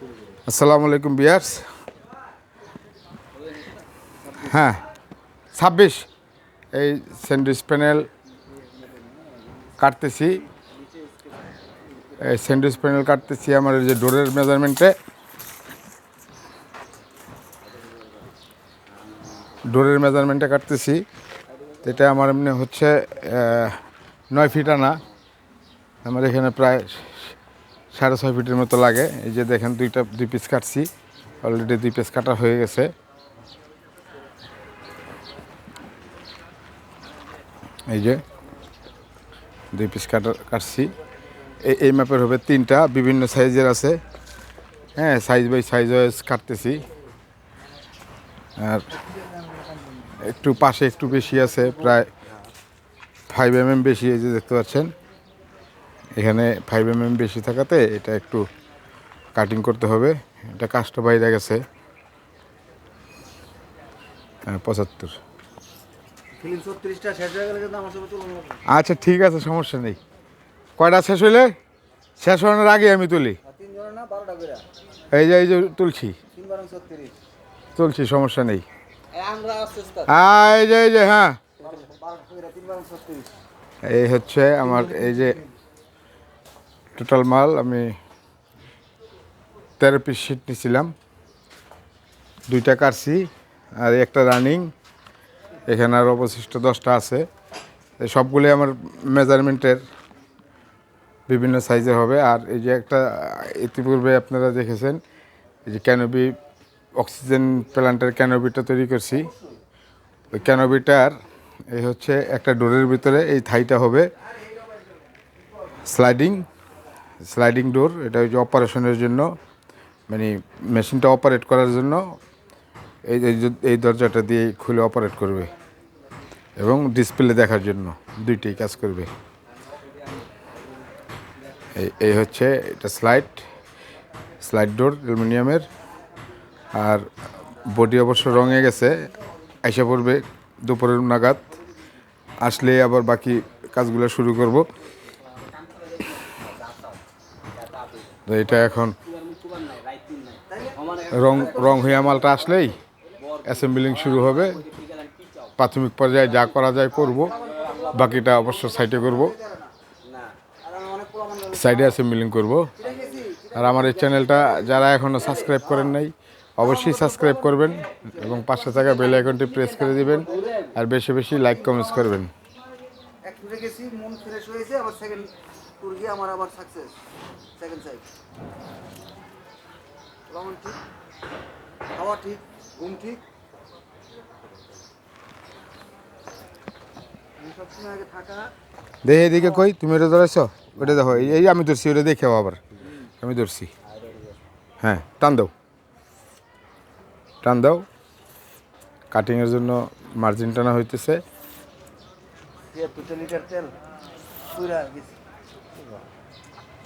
আসসালামু আলাইকুম বিয়ার্স। হ্যাঁ ছাব্বিশ। এই স্যান্ডউইচ প্যানেল কাটতেছি। এই স্যান্ডউইচ প্যানেল কাটতেছি আমার যে ডোরের মেজারমেন্টে। ডোরের মেজারমেন্টে কাটতেছি। এটা আমার এমনি হচ্ছে নয় ফিট আনা। আমার এখানে প্রায় সাড়ে ছয় ফিটের মতো লাগে। এই যে দেখেন, দুইটা, দুই পিস কাটছি। অলরেডি দুই পিস কাটা হয়ে গেছে। এই যে দুই পিস কাটা, কাটছি। এই এই ম্যাপের হবে তিনটা, বিভিন্ন সাইজের আছে। হ্যাঁ সাইজ বাই সাইজ ওয়াইজ কাটতেছি। আর একটু পাশে একটু বেশি আছে, প্রায় ফাইভ এম এম বেশি, এই যে দেখতে পাচ্ছেন। এখানে ফাইভ এম এম বেশি থাকাতে এটা একটু কাটিং করতে হবে। এটা কাজটা বাইরে গেছে। হ্যাঁ, পঁচাত্তর। আচ্ছা ঠিক আছে সমস্যা নেই। কয়টা শেষ হইলে? শেষ হওয়ার আগে আমি তুলি। এই যে এই যে তুলছি। তুলছি সমস্যা নেই। এই যে এই যে হ্যাঁ। এই হচ্ছে আমার এই যে টোটাল মাল আমি তেরো পিস শিট নিয়েছিলাম দুইটা কাটছি আর একটা রানিং এখানে আর অবশিষ্ট দশটা আছে। এই সবগুলি আমার মেজারমেন্টের বিভিন্ন সাইজের হবে। আর এই যে একটা, ইতিপূর্বে আপনারা দেখেছেন, এই যে ক্যানোবি অক্সিজেন প্ল্যান্টের ক্যানোবিটা তৈরি করছি। ওই ক্যানোবিটার এই হচ্ছে একটা ডোরের ভিতরে এই থাইটা হবে। স্লাইডিং স্লাইডিং ডোর এটা ওই যে অপারেশনের জন্য মানে মেশিনটা অপারেট করার জন্য এই এই দরজাটা দিয়ে খুলে অপারেট করবে এবং ডিসপ্লে দেখার জন্য দুইটাই কাজ করবে। এই এই হচ্ছে এটা স্লাইড স্লাইড ডোর অ্যালুমিনিয়ামের, আর বডি অবশ্য রঙে গেছে, আইসা পড়বে দুপুরের নাগাদ, আসলে আবার বাকি কাজগুলো শুরু করব। তো এটা এখন রং রং হইয়া মালটা আসলেই অ্যাসেম্বলিং শুরু হবে। প্রাথমিক পর্যায়ে যা করা যায় করব, বাকিটা অবশ্য সাইডে করব। সাইডে অ্যাসেম্বলিং করব। আর আমার এই চ্যানেলটা যারা এখনও সাবস্ক্রাইব করেন নাই, অবশ্যই সাবস্ক্রাইব করবেন এবং পাশে থাকা বেল আইকনটি প্রেস করে দিবেন আর বেশি বেশি লাইক কমেন্টস করবেন। মন ফ্রেশ হয়েছে, আবার সেকেন্ড গিয়ে আমার আবার সাকসেস সেকেন্ড সাইড রমন ঠিক খাওয়া ঠিক ঘুম ঠিক। দেখে এদিকে কই তুমি ওটা ধরেছ? ওটা দেখো এই- আমি ধরছি ওটা দেখেও আবার। আমি ধরছি। হ্যাঁ টান দাও। টান দাও। কাটিংয়ের জন্য মার্জিন টানা হইতেছে। তেল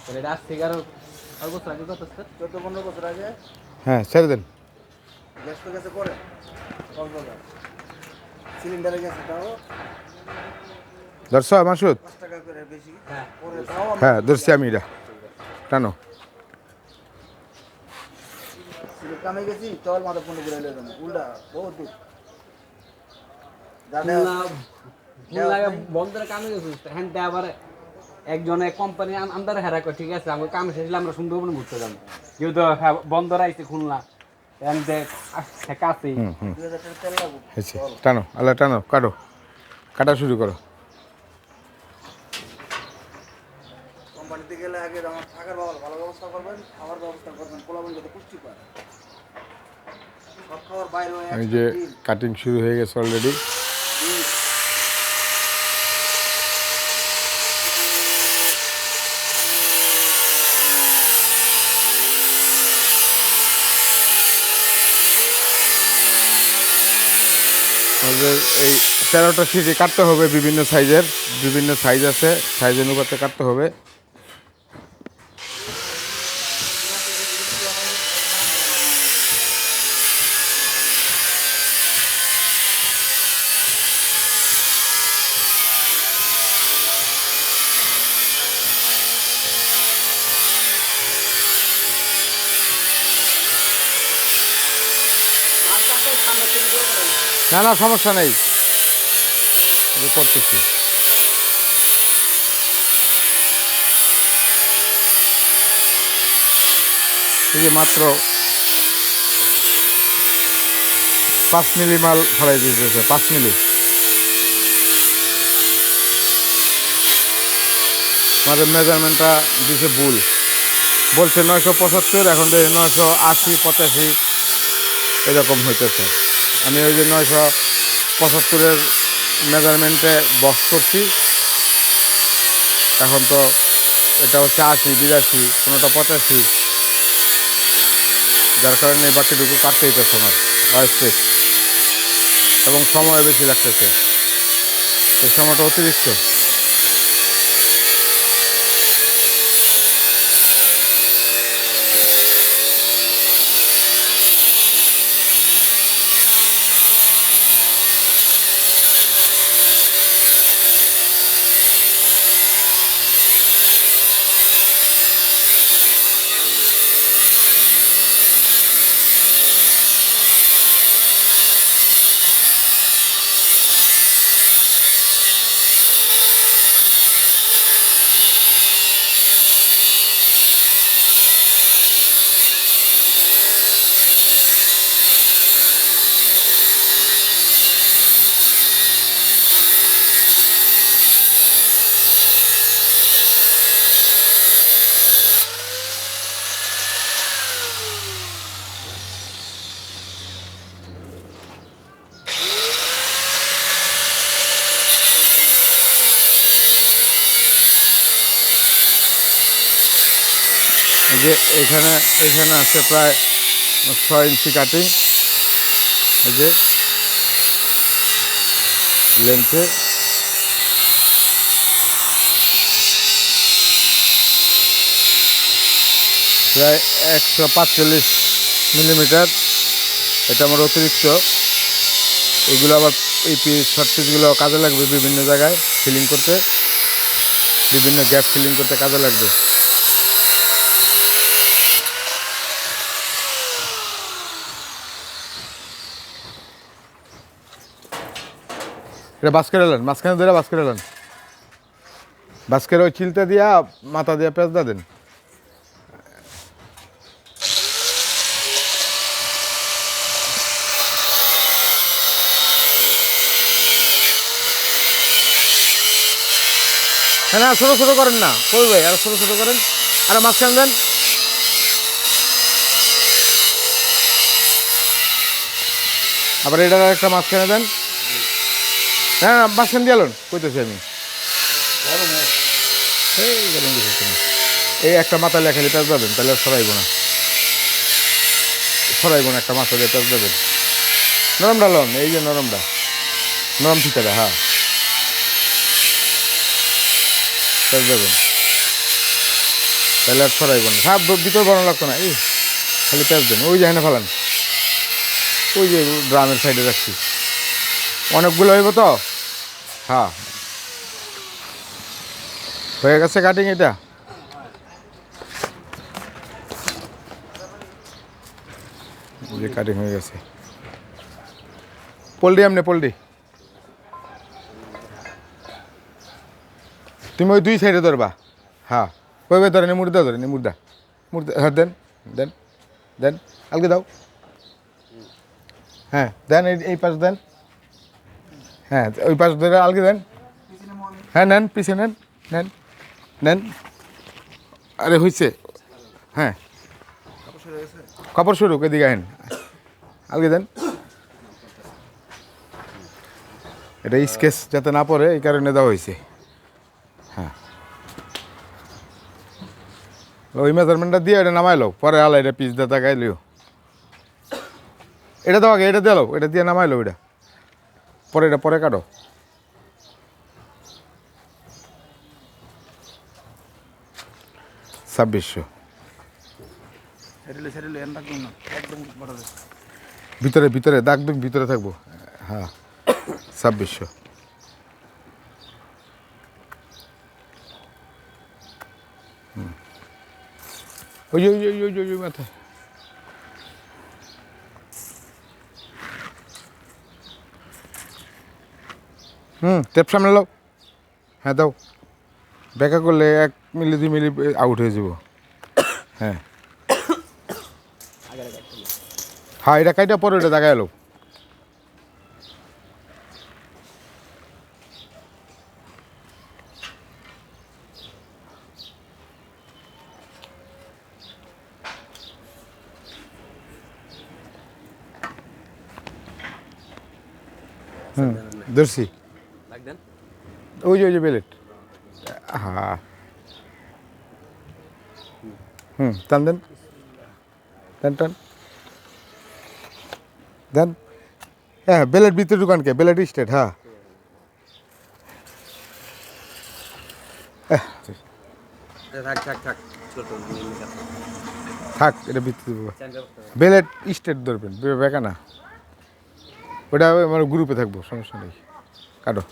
এটা আজ থেকে আরও আর বছর আগে কত স্যার? চোদ্দ পনেরো বছর আগে? হ্যাঁ ছেড়ে দেন। গ্যাস তো গেছে পরে। কক্সবাজার সিলিন্ডারে গেছে তাও। ধরছ মাসুদ? পাঁচ টাকা করে বেশি। হ্যাঁ। হ্যাঁ ধরছি আমি এটা। টানো। কামে গেছি চল মাথা পনেরো করে এলে উল্টা বহুত দূর। জানে বন্ধের কামে গেছি হ্যাঁ আবার একজনে কোম্পানি আন্দারে হেরা করে ঠিক আছে আমার কাম শেষ আমরা সুন্দরবন ঘুরতে যাব। যেহেতু হ্যাঁ, বন্দর আইছে খুলনা। টানো আল্লাহ টানো কাটো। কাটা শুরু করো। কোম্পানিতে গেলে আগে আমার থাকার ভালো ব্যবস্থা করবেন খাওয়ার ব্যবস্থা করবেন পোলাবেন যাতে পুষ্টি পায়। সব খাওয়ার বাইরে এই যে কাটিং শুরু হয়ে গেছে অলরেডি এই তেরোটা সিটি কাটতে হবে বিভিন্ন সাইজের বিভিন্ন সাইজ আছে সাইজ অনুপাতে কাটতে হবে। না না, সমস্যা নেই। করতেছি এই মাত্র পাঁচ মিলি মাল ফলাই দিতেছে, পাঁচ মিলি। আমাদের মেজারমেন্টটা দিছে ভুল। বলছে নয়শো পঁচাত্তর, এখন নয়শো আশি, পঁচাশি, এরকম হইতেছে। আমি ওই যে নয়শো পঁচাত্তরের মেজারমেন্টে বক্স করছি। এখন তো এটা হচ্ছে আশি, বিরাশি, কোনোটা পঁচাশি। যার কারণে বাকিটুকু কাটতেই হইতেছে আমার স্পেস এবং সময় বেশি লাগতেছে। এই সময়টা অতিরিক্ত। যে এখানে এখানে আছে প্রায় ছয় ইঞ্চি কাটিং এই যে লেন্থে প্রায় একশো পাঁচচল্লিশ মিলিমিটার। এটা আমার অতিরিক্ত। এগুলো আবার এই পিস শর্ট পিসগুলো কাজে লাগবে বিভিন্ন জায়গায় ফিলিং করতে। বিভিন্ন গ্যাপ ফিলিং করতে কাজে লাগবে। এটা বাস্কের এলেন, মাঝখানে ধরে বাস্কের এলেন। বাস্কের ওই চিলতে দিয়া মাথা দিয়া পেঁচদা দেন। হ্যাঁ না, ছোটো ছোটো করেন না। কই ভাই, আর ছোটো ছোটো করেন। আর মাঝখানে দেন। আবার এটার একটা মাঝখানে দেন। হ্যাঁ না, মাঝখান দিয়ে আলোন কইতেছি আমি। এই একটা মাথা লেখা দিয়ে পেঁচ দেবেন তাহলে আর সরাইব না। সরাইব না একটা মাথা দিয়ে পেঁচ দেবেন। নরমটা লন এই যে নরমটা নরম ঠিকাটা হ্যাঁ। পেঁচ দেবেন। তাহলে আর সরাইব না। সব ভিতর বানানো লাগতো না এই খালি পেঁচ দেন। ওই যে হেনে ফেলান। ওই যে ড্রামের সাইডে রাখছি। অনেকগুলো হইব তো? হ্যাঁ। হয়ে গেছে কাটিং এটা? যে কাটিং হয়ে গেছে। পোল্ট্রি আমনে, পোল্ট্রি। তুমি ওই দুই সাইডে ধরবা। হ্যাঁ। ওই ভাই ধরেন মুর্দা ধরেন মুর্দা মুর্দা হ্যাঁ দেন দেন দেন। আলগে দাও। হ্যাঁ দেন এই পাশ দেন। হ্যাঁ ওই পাশ ধরে আলগে দেন। হ্যাঁ নেন পিছিয়ে নেন নেন নেন। আরে হয়েছে হ্যাঁ। কাপড় শুরু এদিকে আহেন। আলগে দেন। এটা স্কেচ যাতে না পড়ে, এই কারণে দেওয়া হয়েছে হ্যাঁ। ওই মেজারমেন্টটা দিয়ে এটা নামাইলো পরে আলা এটা পিস দিয়ে তাকাইলিও এটা দাও আগে, এটা দিয়ে এটা দিয়ে নামাইলো এটা। পরে এটা পরে কাটো। ছাব্বিশশো। ভিতরে ভিতরে দাগ দুগ ভিতরে থাকব। হ্যাঁ ছাব্বিশশো। হুম। ওই ওই ওই ওই ওই মাথায়। হুম টেপ সামনে লাও। হ্যাঁ দাও। বেকা করলে এক মিলি, দুই মিলি আউট হয়ে যাব। হ্যাঁ। হ্যাঁ এটা কাইটা পরে ওটা দেখা এলো। হুম লাগদেন ওই যে ওই যে বেলেট। হ্যাঁ হুম টান দেন। টান টান। দেন। হ্যাঁ বেলেট ভিতরে দোকানকে বেলেট স্টেট হ্যাঁ। এহ, থাক এটা দেবো বেলেট স্টেট ধরবেন বেকা না। ওটা আমার গ্রুপে থাকব সমস্যা নেই। কাটো।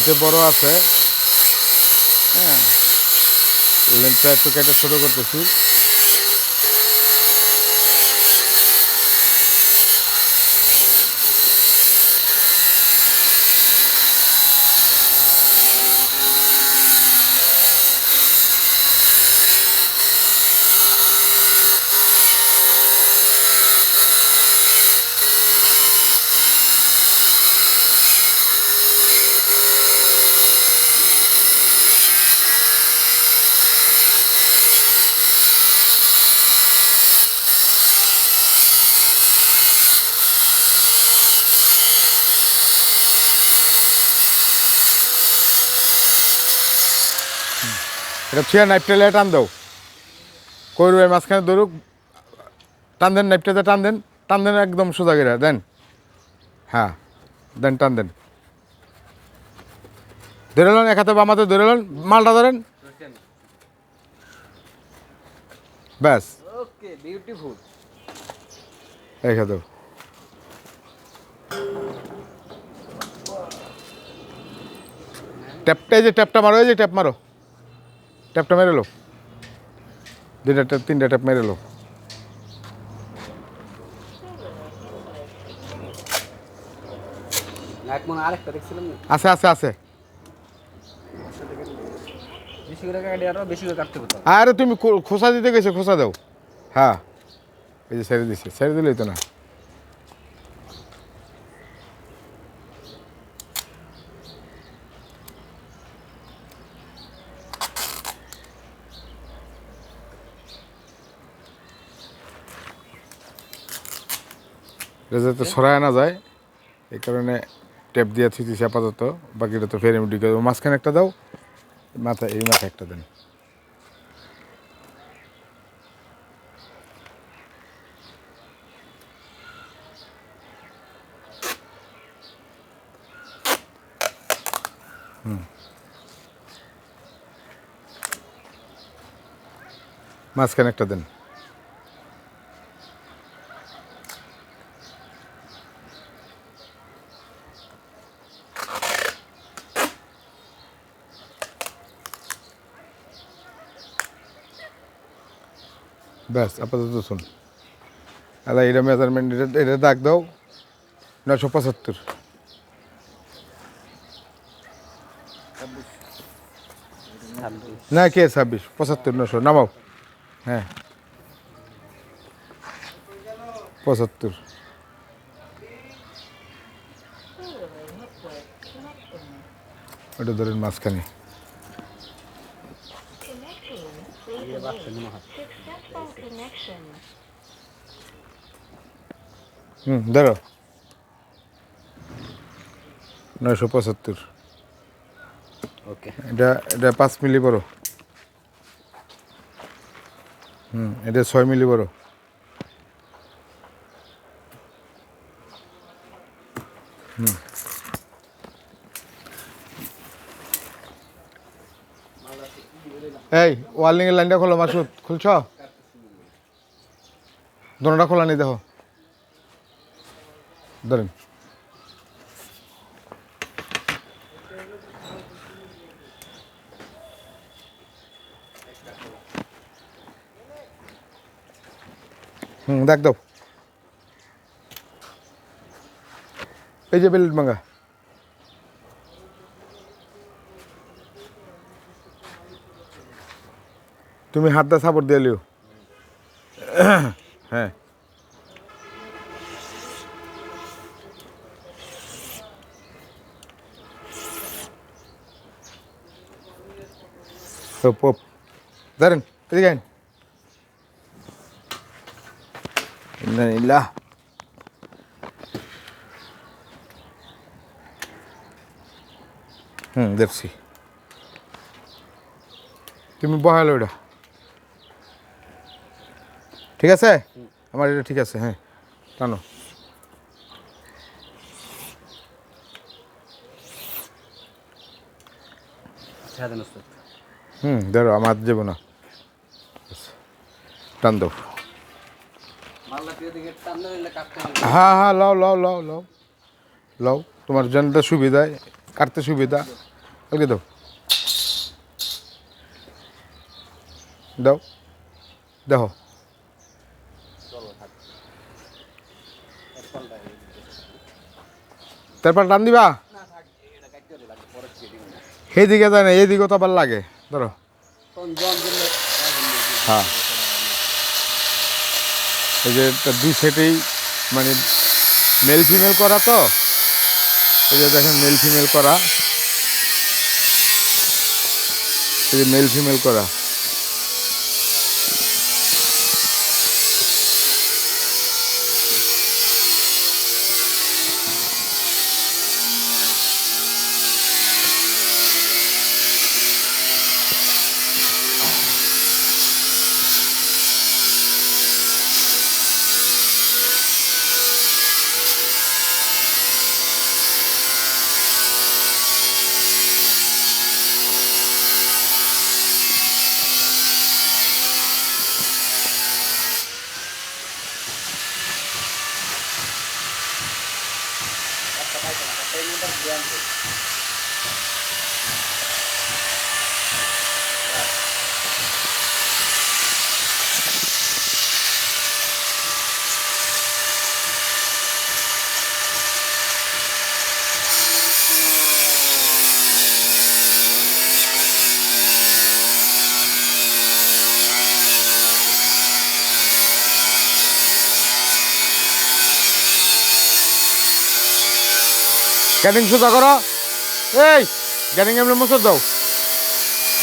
লেন্থে বড় আছে হ্যাঁ? লেনটা একটু কেটে ছোটো করতেছি। এটা ছিয়া নাইফটা লে টান দাও কই রুই মাঝখানে ধরুক টান দেন নাইফটাতে টান দেন টান দেন একদম সোজা করে দেন। হ্যাঁ দেন টান দেন। ধরে নেন এক হাতে বামাতে ধরে নেন মালটা ধরেন ব্যাস। ওকে বিউটিফুল এই খাতে ট্যাপটা যে ট্যাপটা মারো এই যে ট্যাপ মারো। ট্যাপটা মেরে লো। দুইটা ট্যাপ তিনটা ট্যাপ মেরে লো। আছে আছে আছে। আরও তুমি খোসা দিতে গেছো খোসা দাও। হ্যাঁ। এই যে ছেড়ে দিছি ছেড়ে দিলেই তো না। এটা যাতে ছড়ায় না যায়, এই কারণে টেপ দিয়ে থুইছি আপাতত, বাকিটা তো ফের এমডি করে মাঝখানে একটা দাও, মাথা, এই মাথা একটা দেন। মাঝখানে একটা দেন। ব্যাস, আপাতত শুন। আলা এটা মেজারমেন্ট এটা এটা দাগ দাও নশো পঁচাত্তর। না, কে, ছাব্বিশ? পঁচাত্তর নশো নামাও। হ্যাঁ। পঁচাত্তর। ওটা ধরেন মাঝখানে. হুম ধরো নয়শো পঁচাত্তর। ওকে। এটা এটা পাঁচ মিলি বড়। হুম এটা ছয় মিলি বড়। হুম। এই ওয়ার্লিংয়ের লাইনটা খোলো মাসুদ। খুলছ? দোনোটা খোলা নেই, দেখো। ধরেন। হুম, দেখ দাও। এই যে বেলেট মাঙ্গা তুমি হাতটা সাপোর্ট দিয়ে লিও। হ্যাঁ। ওপ ওপ ধরেন এদিকে হুম দেখছি। তুমি বহালো ওটা ঠিক আছে? আমার এটা ঠিক আছে হ্যাঁ। টানো। ওস্তাদ হুম ধরো আমার যাব না। টান দাও। হ্যাঁ হ্যাঁ লও লও লও লও। লও তোমার জনটা সুবিধা কাটতে সুবিধা। ওকে দাও। দাও। দেখো। তারপর টান দিবা? সেইদিকে যায় না, এইদিকে তো আবার লাগে। ধরো। হ্যাঁ। এই যে দুই সেটেই মানে মেল ফিমেল করা তো? এই যে দেখেন মেল ফিমেল করা। এই যে মেল ফিমেল করা। ক্যাটিং সোজা করো এই ক্যাটিং এমনি মুসর দাও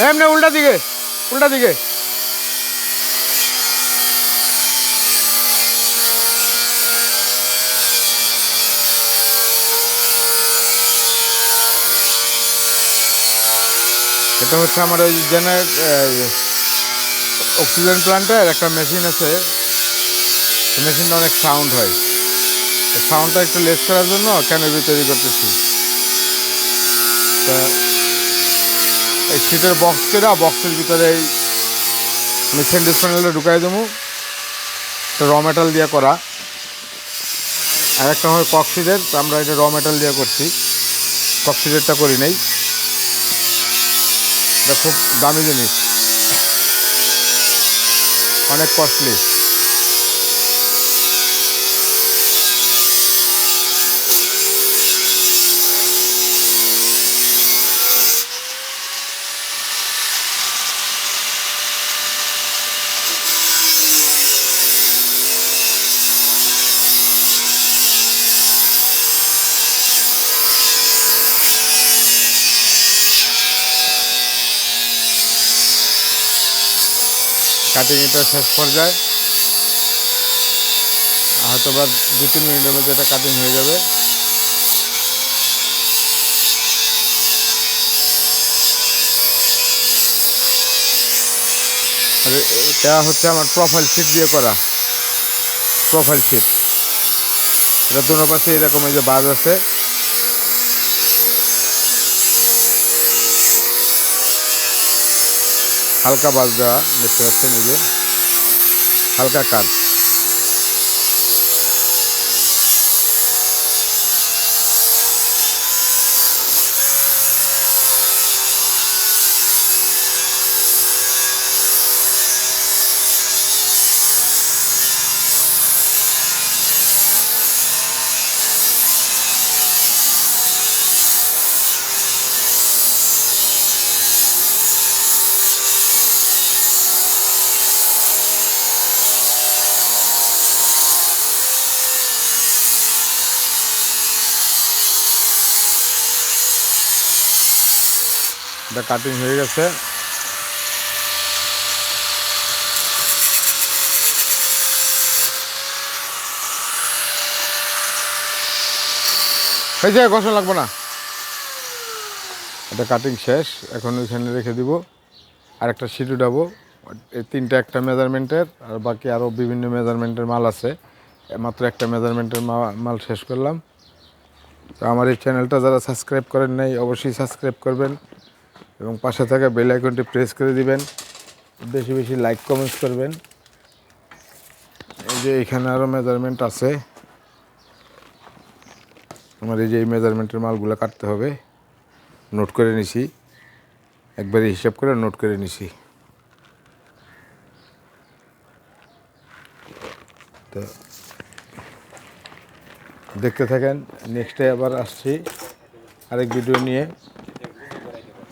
এমনি উল্টা দিকে উল্টা দিকে এটা হচ্ছে আমার ওই জেনার অক্সিজেন প্ল্যান্টের একটা মেশিন আছে। মেশিনটা অনেক সাউন্ড হয়। সাউন্ডটা একটু লেস করার জন্য ক্যানোপি তৈরি করতেছি তা, এই সিটের বক্স কেনা বক্সের ভিতরে এই আমি সেন্ডিস প্যানেলটা ঢুকাই দেবো। র মেটাল দিয়ে করা। আর একটা হয় কক্সিডের আমরা এটা র মেটাল দিয়ে করছি। কক্সিডেরটা করি নাই। এটা খুব দামি জিনিস। অনেক কস্টলি কাটিং এটা শেষ পর্যায়ে। হয়তো বা দু, তিন মিনিটের মধ্যে এটা কাটিং হয়ে যাবে। আর এটা হচ্ছে আমার প্রোফাইল শিট দিয়ে করা। প্রোফাইল শিট এটা দুটো পাশে এরকম এই যে বাজ আছে। হালকা বাজ দেওয়া দেখতে পাচ্ছেন এই যে হালকা কাজ এটা কাটিং হয়ে গেছে। এই যে ঘষা লাগবে না। এটা কাটিং শেষ, এখন ওইখানে রেখে দিব। আর একটা সিট উঠাবো। এই তিনটা একটা মেজারমেন্টের আর বাকি আরও বিভিন্ন মেজারমেন্টের মাল আছে। মাত্র একটা মেজারমেন্টের মাল শেষ করলাম। তো আমার এই চ্যানেলটা যারা সাবস্ক্রাইব করেন নাই, অবশ্যই সাবস্ক্রাইব করবেন। এবং পাশে থাকা বেল আইকনটি প্রেস করে দিবেন। বেশি বেশি লাইক কমেন্টস করবেন। এই যে এখানে আরও মেজারমেন্ট আছে। আমার এই যে এই মেজারমেন্টের মালগুলো কাটতে হবে। নোট করে নিছি। একবারে হিসাব করে নোট করে নিছি। তো দেখতে থাকেন। নেক্সটে আবার আসছি। আরেক ভিডিও নিয়ে।